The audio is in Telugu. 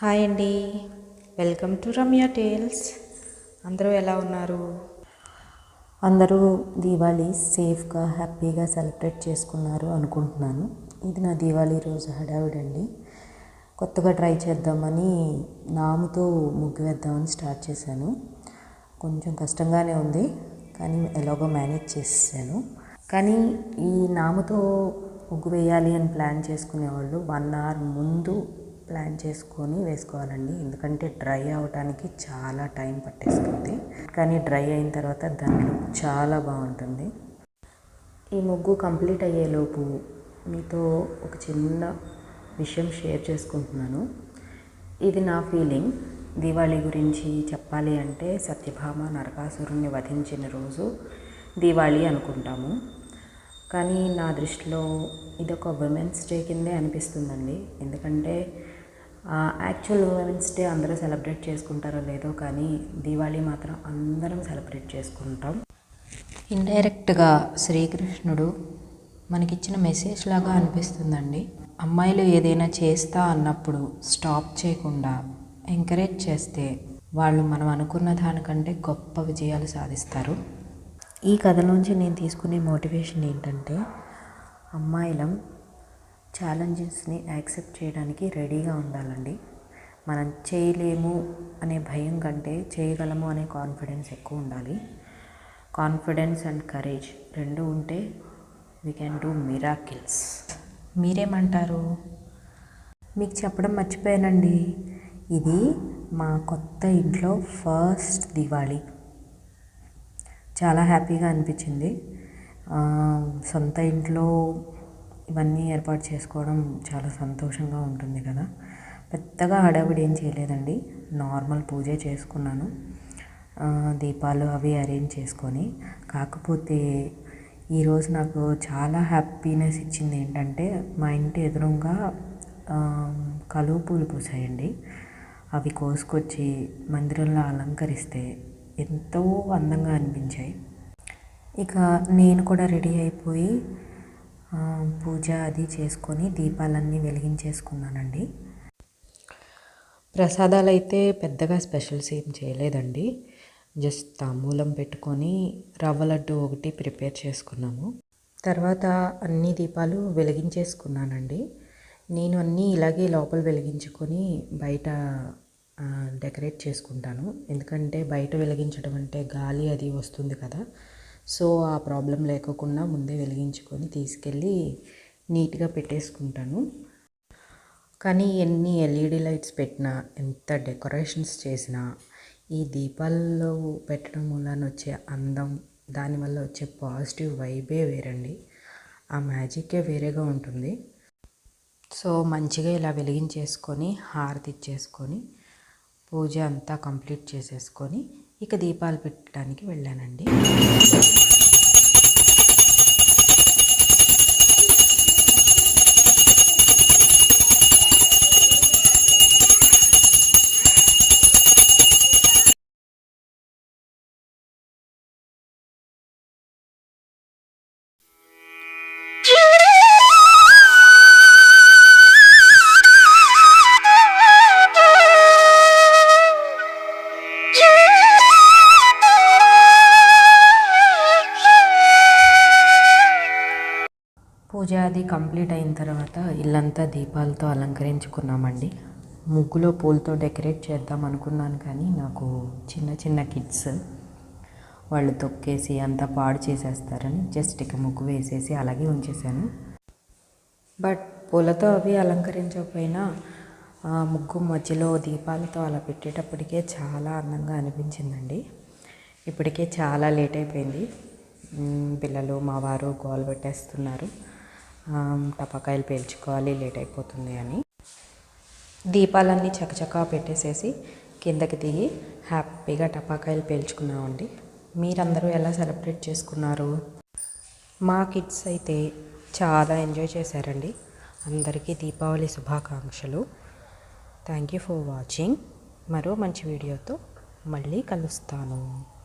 హాయ్ అండి. Welcome to Ramya tales. అందరూ ఎలా ఉన్నారు? అందరూ దీవాళీ సేఫ్గా హ్యాపీగా సెలబ్రేట్ చేసుకున్నారు అనుకుంటున్నాను. ఇది నా దీవాళీ రోజు హడావిడండి. కొత్తగా ట్రై చేద్దామని నాముతో ముగ్గు వేద్దామని స్టార్ట్ చేశాను. కొంచెం కష్టంగానే ఉంది కానీ ఎలాగో మేనేజ్ చేసేసాను. కానీ ఈ నాముతో ముగ్గు వేయాలి అని ప్లాన్ చేసుకునేవాళ్ళు వన్ అవర్ ముందు ప్లాన్ చేసుకొని వేసుకోవాలండి. ఎందుకంటే డ్రై అవడానికి చాలా టైం పట్టేస్తుంది. కానీ డ్రై అయిన తర్వాత దాని లుక్ చాలా బాగుంటుంది. ఈ ముగ్గు కంప్లీట్ అయ్యేలోపు మీతో ఒక చిన్న విషయం షేర్ చేసుకుంటున్నాను. ఇది నా ఫీలింగ్. దీవాళీ గురించి చెప్పాలి అంటే సత్యభామ నరకాసురుణ్ణి వధించిన రోజు దీవాళీ అనుకుంటాము. కానీ నా దృష్టిలో ఇది ఒక ఉమెన్స్ డే కిందే అనిపిస్తుందండి. ఎందుకంటే యాక్చువల్ ఉమెన్స్ డే అందరూ సెలబ్రేట్ చేసుకుంటారో లేదో కానీ దీవాళీ మాత్రం అందరం సెలబ్రేట్ చేసుకుంటాం. ఇండైరెక్ట్గా శ్రీకృష్ణుడు మనకిచ్చిన మెసేజ్ లాగా అనిపిస్తుందండి. అమ్మాయిలు ఏదైనా చేస్తా అన్నప్పుడు స్టాప్ చేయకుండా ఎంకరేజ్ చేస్తే వాళ్ళు మనం అనుకున్న దానికంటే గొప్ప విజయాలు సాధిస్తారు. ఈ కథలోంచి నేను తీసుకునే మోటివేషన్ ఏంటంటే అమ్మాయిలం ఛాలెంజెస్ని యాక్సెప్ట్ చేయడానికి రెడీగా ఉండాలండి. మనం చేయలేము అనే భయం కంటే చేయగలము అనే కాన్ఫిడెన్స్ ఎక్కువ ఉండాలి. కాన్ఫిడెన్స్ అండ్ కరేజ్ రెండు ఉంటే వీ క్యాన్ డూ మిరాకిల్స్ మీరేమంటారు? మీకు చెప్పడం మర్చిపోయానండి. ఇది మా కొత్త ఇంట్లో ఫస్ట్ దివాళీ. చాలా హ్యాపీగా అనిపించింది. సొంత ఇంట్లో ఇవన్నీ ఏర్పాటు చేసుకోవడం చాలా సంతోషంగా ఉంటుంది కదా. పెద్దగా హడావిడి ఏం చేయలేదండి. నార్మల్ పూజ చేసుకున్నాను. దీపాలు అవి అరేంజ్ చేసుకొని. కాకపోతే ఈరోజు నాకు చాలా హ్యాపీనెస్ ఇచ్చింది ఏంటంటే మా ఇంటి ఎదురుగా కలువ పూలు పూసాయండి. అవి కోసుకొచ్చి మందిరంలో అలంకరిస్తే ఎంతో అందంగా అనిపించాయి. ఇక నేను కూడా రెడీ అయిపోయి పూజ అది చేసుకొని దీపాలన్నీ వెలిగించేసుకున్నానండి. ప్రసాదాలు అయితే పెద్దగా స్పెషల్స్ ఏం చేయలేదండి. జస్ట్ తాంబూలం పెట్టుకొని రవ్వ లడ్డు ఒకటి ప్రిపేర్ చేసుకున్నాము. తర్వాత అన్ని దీపాలు వెలిగించేసుకున్నానండి. నేను అన్నీ ఇలాగే లోపల వెలిగించుకొని బయట డెకరేట్ చేసుకుంటాను. ఎందుకంటే బయట వెలిగించడం అంటే గాలి అది వస్తుంది కదా. సో ఆ ప్రాబ్లం లేకోకుండా ముందే వెలిగించుకొని తీసుకెళ్ళి నీట్గా పెట్టేసుకుంటాను. కానీ ఎన్ని ఎల్ఈడి లైట్స్ పెట్టినా ఎంత డెకరేషన్స్ చేసినా ఈ దీపాల్లో పెట్టడం వలన వచ్చే అందం దానివల్ల వచ్చే పాజిటివ్ వైబే వేరండి. ఆ మ్యాజిక్కే వేరేగా ఉంటుంది. సో మంచిగా ఇలా వెలిగించేసుకొని హారతి ఇచ్చేసుకొని పూజ అంతా కంప్లీట్ చేసేసుకొని ఇక దీపాలు పెట్టడానికి వెళ్ళానండి. పూజ అది కంప్లీట్ అయిన తర్వాత ఇల్లంతా దీపాలతో అలంకరించుకున్నామండి. ముగ్గులో పూలతో డెకరేట్ చేద్దాం అనుకున్నాను కానీ నాకు చిన్న చిన్న కిడ్స్ వాళ్ళు తొక్కేసి అంతా పాడు చేసేస్తారని జస్ట్ ఇక ముగ్గు వేసేసి అలాగే ఉంచేసాను బట్ పూలతో అవి అలంకరించకపోయినా ముగ్గు మధ్యలో దీపాలతో అలా పెట్టేటప్పటికే చాలా అందంగా అనిపించిందండి. ఇప్పటికే చాలా లేట్ అయిపోయింది. పిల్లలు మా వారు గోల్ పెట్టేస్తున్నారు. టపాకాయలు పేల్చుకోవాలి లేట్ అయిపోతుంది అని. దీపాలన్నీ చకచకా పెట్టేసేసి కిందకి దిగి హ్యాపీగా టపాకాయలు పేల్చుకున్నామండి. మీరందరూ ఎలా సెలబ్రేట్ చేసుకున్నారు? మా కిడ్స్ అయితే చాలా ఎంజాయ్ చేశారండి. అందరికీ దీపావళి శుభాకాంక్షలు. Thank you for watching. మరో మంచి వీడియోతో మళ్ళీ కలుస్తాను.